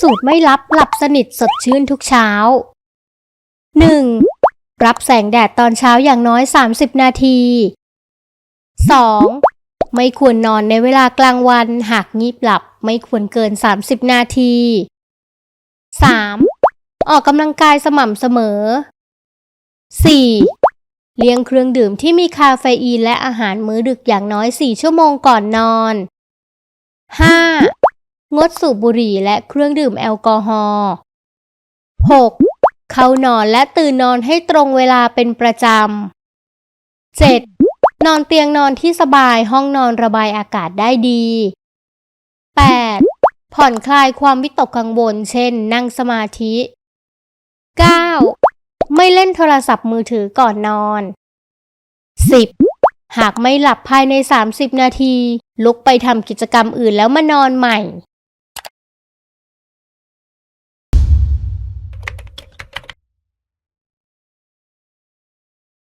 สูตรไม่ลับหลับสนิทสดชื่นทุกเช้า 1. รับแสงแดดตอนเช้าอย่างน้อย 30 นาที 2. ไม่ควรนอนในเวลากลางวันหากงีบหลับไม่ควรเกิน 30 นาที 3. ออกกำลังกายสม่ำเสมอ 4. เลี่ยงเครื่องดื่มที่มีคาเฟอีนและอาหารมื้อดึกอย่างน้อย 4 ชั่วโมงก่อนนอน 5. งดสูบบุหรี่และเครื่องดื่มแอลกอฮอล์ 6. เข้านอนและตื่นนอนให้ตรงเวลาเป็นประจำ 7. นอนเตียงนอนที่สบายห้องนอนระบายอากาศได้ดี 8. ผ่อนคลายความวิตกกังวลเช่นนั่งสมาธิ 9. ไม่เล่นโทรศัพท์มือถือก่อนนอน 10. หากไม่หลับภายใน 30 นาที ลุกไปทำกิจกรรมอื่นแล้วมานอนใหม่